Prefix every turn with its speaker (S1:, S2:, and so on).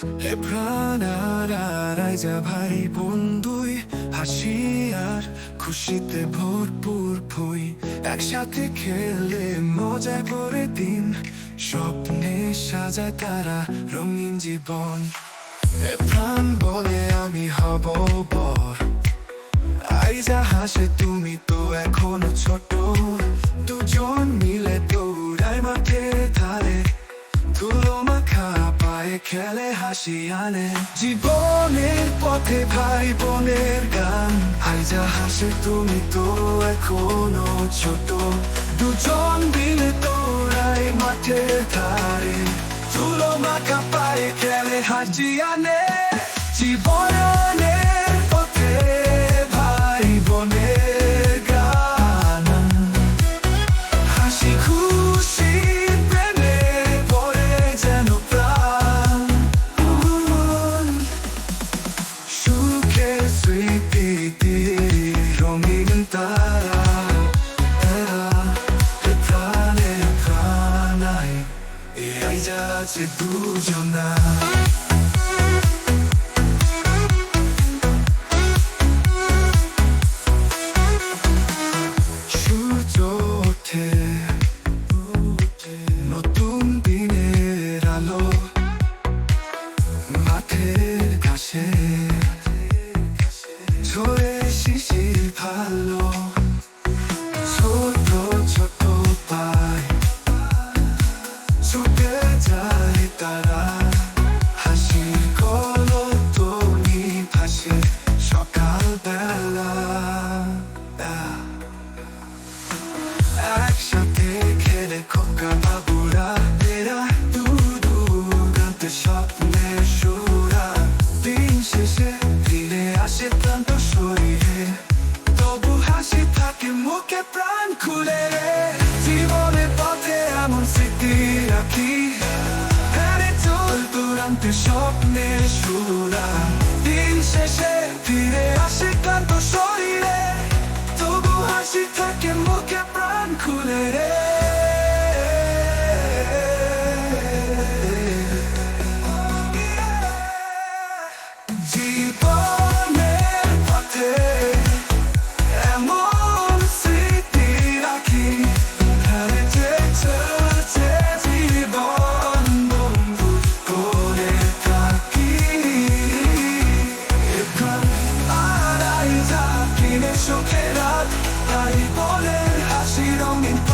S1: এ প্রাণ রাজা ভাই বন্ধুই, হাসি আর খুশিতে ভরপুর ভুই। একসাথে খেলে মজায় ভরে দিন, স্বপ্নে সাজায় তারা রঙিন জীবন। এ প্রাণ বলে আমি হব বর আইজা হাসে তুমি তো এখনও ছোট। পায়ে খেলে হাসি আনে। জীবনের পথে ভাই বোনের গান আইজা হাসে তুমি তো এখনও ছোট। দুজন মিলে তোরাই মাঠে ধারে। ধুলো মাখা পায়ে খেলে হাসি আনে। জীবনের রঙিন তারা তারা প্রাণে প্রাণায় এই যাচ্ছে দুজনা সূর্য ওঠে নতুন স্বপ্নে সুরা দিন শেষে ফিরে আসে ক্লান্ত শরীরে। তবু হাসি থাকে, মুখে প্রাণ খুলে রে। জীবনের পথে এমন স্মৃতি রাখি। হ্যারে চল দুরান্তে স্বপ্নে সুরা। দিন শেষে ফিরে আসে ক্লান্ত শরীরে। রাত তাই বলে হাসি রঙিন